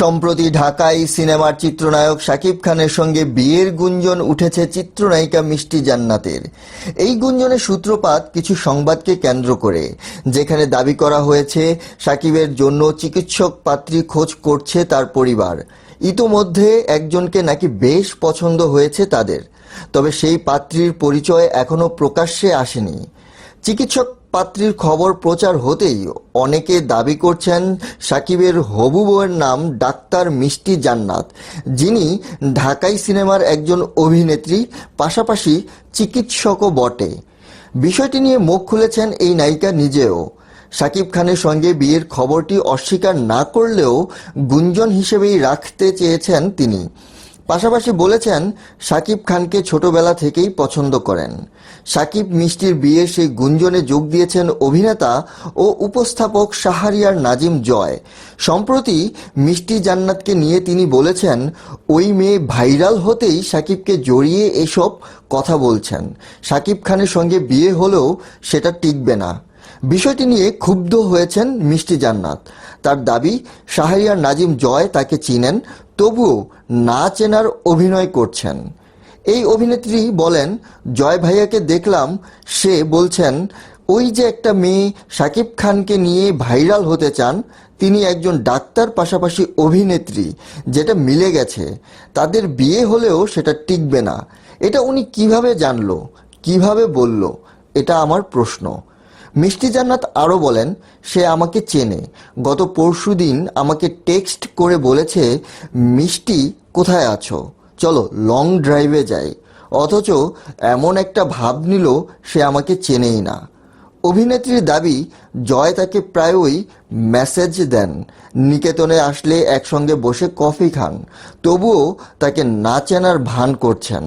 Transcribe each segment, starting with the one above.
সম্প্রতি ঢাকায় সিনেমার চিত্রনায়ক শাকিব খানের সঙ্গে বিয়ের গুঞ্জন উঠেছে চিত্রনায়িকা মিষ্টি জান্নাতের। এই গুঞ্জনের সূত্রপাত কিছু সংবাদকে কেন্দ্র করে, যেখানে দাবি করা হয়েছে শাকিবের জন্য চিকিৎসক পাত্রী খোঁজ করছে তার পরিবার। ইতোমধ্যে একজনকে নাকি বেশ পছন্দ হয়েছে তাদের, তবে সেই পাত্রীর পরিচয় এখনও প্রকাশ্যে আসেনি। চিকিৎসক পাত্রীর খবর প্রচার হতেই অনেকে দাবি করছেন সাকিবের হবু বউয়ের নাম ডাক্তার মিষ্টি জান্নাত, যিনি ঢাকাই সিনেমার একজন অভিনেত্রী, পাশাপাশি চিকিৎসকও বটে। বিষয়টি নিয়ে মুখ খুলেছেন এই নায়িকা নিজেও। শাকিব খানের সঙ্গে বিয়ের খবরটি অস্বীকার না করলেও গুঞ্জন হিসেবেই রাখতে চেয়েছেন তিনি। পাশাপাশি বলেছেন শাকিব খানকে ছোটবেলা থেকেই পছন্দ করেন। শাকিব মিষ্টির বিয়ে সেই গুঞ্জনে যোগ দিয়েছেন অভিনেতা ও উপস্থাপক শাহরিয়ার নাজিম জয়। সম্প্রতি মিষ্টি জান্নাতকে নিয়ে তিনি বলেছেন, ওই মেয়ে ভাইরাল হতেই শাকিবকে জড়িয়ে এসব কথা বলছেন। শাকিব খানের সঙ্গে বিয়ে হলেও সেটা টিকবে না। বিষয়টি নিয়ে ক্ষুব্ধ হয়েছেন মিষ্টি জান্নাত। তার দাবি, শাহরিয়ার নাজিম জয় তাকে চিনেন তবুও না চেনার অভিনয় করছেন। এই অভিনেত্রী বলেন, জয় ভাইয়াকে দেখলাম, সে বলছেন, ওই যে একটা মেয়ে শাকিব খানকে নিয়ে ভাইরাল হতে চান, তিনি একজন ডাক্তার পাশাপাশি অভিনেত্রী, যেটা মিলে গেছে। তাদের বিয়ে হলেও সেটা টিকবে না। এটা উনি কীভাবে জানলো, কীভাবে বলল, এটা আমার প্রশ্ন। মিষ্টি জান্নাত আরও বলেন, সে আমাকে চেনে। গত পরশুদিন আমাকে টেক্সট করে বলেছে, মিষ্টি, কোথায় আছো? চলো, লং ড্রাইভে যাই। অথচ এমন একটা ভাব নিল, সে আমাকে চেনেই না। অভিনেত্রীর দাবি, জয় তাকে প্রায়ই মেসেজ দেন। নিকেতনে আসলে একসঙ্গে বসে কফি খান। তবুও তাকে না চেনার ভান করছেন।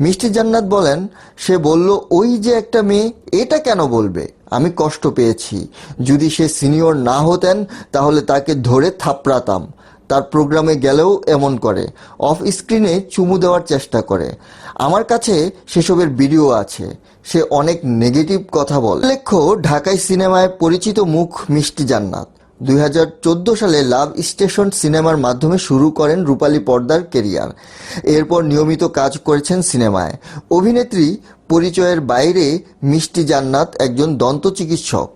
মিষ্টি জান্নাত বলেন, সে বলল, ওই যে একটা মেয়ে, এটা কেন বলবে? আমি কষ্ট পেয়েছি। যদি সে সিনিয়র না হতেন, তাহলে তাকে ধরে থাপড়াতাম। তার প্রোগ্রামে গেলেও এমন করে। অফ স্ক্রিনে চুমু দেওয়ার চেষ্টা করে। আমার কাছে সেসবের ভিডিও আছে। সে অনেক নেগেটিভ কথা বলে। উল্লেখ্য ঢাকায় সিনেমায় পরিচিত মুখ মিষ্টি জান্নাত। দুই হাজার চোদ্দ সালে লাভ স্টেশন সিনেমার মাধ্যমে শুরু করেন রূপালী পর্দার কেরিয়ার। এরপর নিয়মিত কাজ করেছেন সিনেমায়। অভিনেত্রী পরিচয়ের বাইরে মিষ্টি জান্নাত একজন দন্ত চিকিৎসক।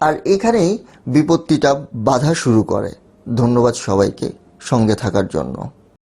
আর এখানেই বিপত্তিটা বাধা শুরু করে। ধন্যবাদ সবাইকে সঙ্গে থাকার জন্য।